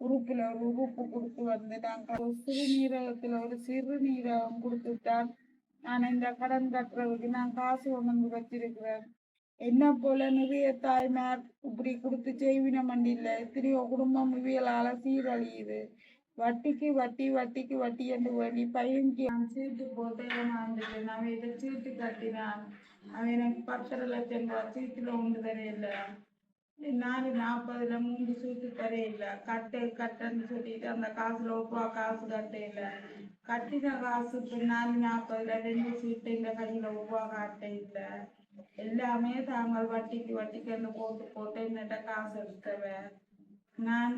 உறுப்புல ஒரு உறுப்பு கொடுத்து வந்து நாங்கள் சிறுநீரகத்துல ஒரு சிறுநீரகம் கொடுத்துட்டான். நான் இந்த கடன் கட்டுறதுக்கு நான் காசு கொண்டு வச்சிருக்கிறேன். என்ன போல நிறைய தாய்மார் இப்படி கொடுத்து செய்வின மண்டியில் எத்தனையோ குடும்பம் இவியலால சீரழியுது. வட்டிக்கு வட்டி வட்டிக்கு வட்டி என்று வேண்டி பையனுக்கு நான் சீட்டு போட்டு அவன் இதை சீட்டு கட்டினான். அவன் எனக்கு பத்தரை லட்சம் ரூபாய் சீட்டுல உண்டு தரையில. நாலு நாற்பதுல மூன்று சீட்டு தரையில கட்டு கட்டன்னு சொல்லிட்டு அந்த காசுல ஒப்பா காசு கட்டையில கட்டின காசு நாலு நாற்பதுல ரெண்டு சூட்டு இந்த கையில ஒவ்வா காட்டையில எல்லாமே தாங்கள் வட்டிக்கு வட்டிக்கு போட்டு போட்டு என்னட்ட காசு எடுத்தவன் நான்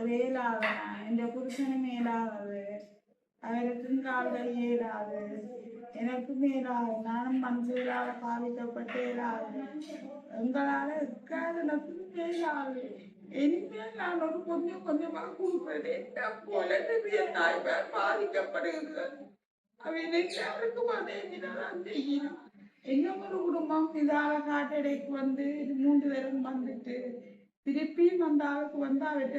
ஒரு ஏழாவனா எந்த புருஷனும் ஏழாவது அவருக்கும் கால்கள் ஏழாது எனக்கு மேலாக நானும் மனசுகளால் பாதிக்கப்பட்டு உங்களால் இருக்காது ஏழாது இனிமேல் நான் ஒரு கொஞ்சம் கொஞ்சமாக கூப்பிடுறேன் போல நிறைய தாய்மார் பாதிக்கப்படுகிறது அவன் எல்லாருக்கும் அதே தான் செய்யணும் இன்னும் ஒரு குடும்பம் இதால காட்டடைக்கு வந்து மூன்று பேரும் வந்துட்டு திருப்பியும் வந்த ஆளுக்கு வந்து அவட்ட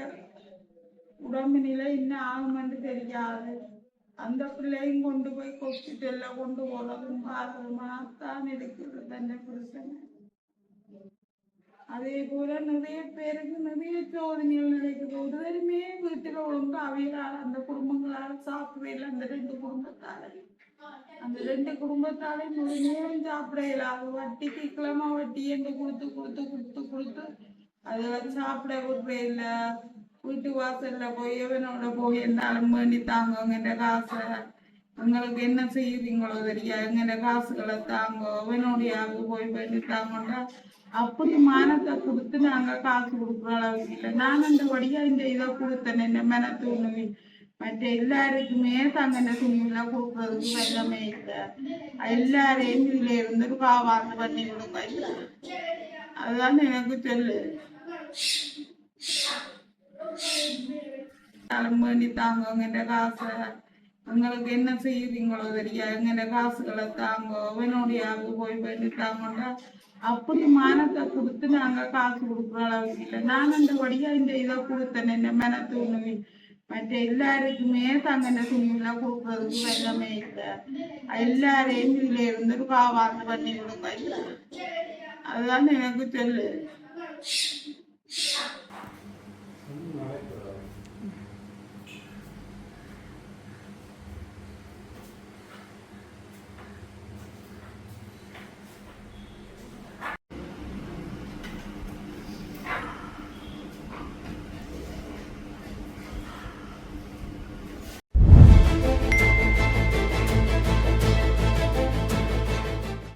உடம்பு நிலை இன்னும் ஆகுமென்று தெரியாது. அந்த பிள்ளையும் கொண்டு போய் ஹாஸ்பிட்டல்ல கொண்டு போறதும் தான் இருக்கிறது தன்னை புருஷன். அதே போல நிறைய பேருக்கு நிறைய சோதனைகள் நடக்குது. ஒருவருமே வீட்டுல ஒழுங்கு அவைகளால் அந்த குடும்பங்களால் சாப்பிடவே இல்லை. அந்த ரெண்டு குடும்பத்தால அந்த ரெண்டு குடும்பத்தாலே முழுமையும் சாப்பிட இயலாது. வட்டிக்கு கிழமை வட்டி என்று கொடுத்து கொடுத்து கொடுத்து கொடுத்து அதை சாப்பிட விடுறே இல்லை. வீட்டு வாசல்ல போய் எவனோட போய் எல்லாரும் வேண்டி தாங்க என்ற காசை எங்களுக்கு என்ன செய்வீங்களோ தெரியா எங்கட காசுகளை தாங்க அவனுடைய போய் வேண்டி தாங்கன்றா அப்படி மானத்தை கொடுத்து நாங்க காசு கொடுக்குற அளவுக்கு இல்லை நான் அந்த வழியா இந்த இதை கொடுத்தேன் என்ன மென தூணுவி மற்ற எல்லாருக்குமே தங்கன துணியில கொடுக்கறதுக்கு வெள்ளமே இல்லை எல்லாரையும் இதுல இருந்து காவாசு பண்ணி கொடுங்க அதுதான் எனக்கு சொல்லு தரம் வேண்டி தாங்க என்ற காசை உங்களுக்கு என்ன செய்யுறீங்களோ தெரியா எங்கட காசுகளை தாங்க அவனுடைய அங்க போய் வேண்டி தாங்கன்றா அப்படி மானத்தை கொடுத்து நாங்க காசு கொடுக்குற அளவுக்கு இல்லை நான் அந்த வழியா இந்த இதை கொடுத்தேன் என்ன மென தூணுவி மற்ற எல்லாருக்குமே தங்கன துணியில கொடுக்கறதுக்கு வெள்ளமே இல்லை எல்லாரையும் இதுல இருந்து காவாந்து பண்ணி கொடுங்க அதுதான் எனக்கு சொல்லு All right.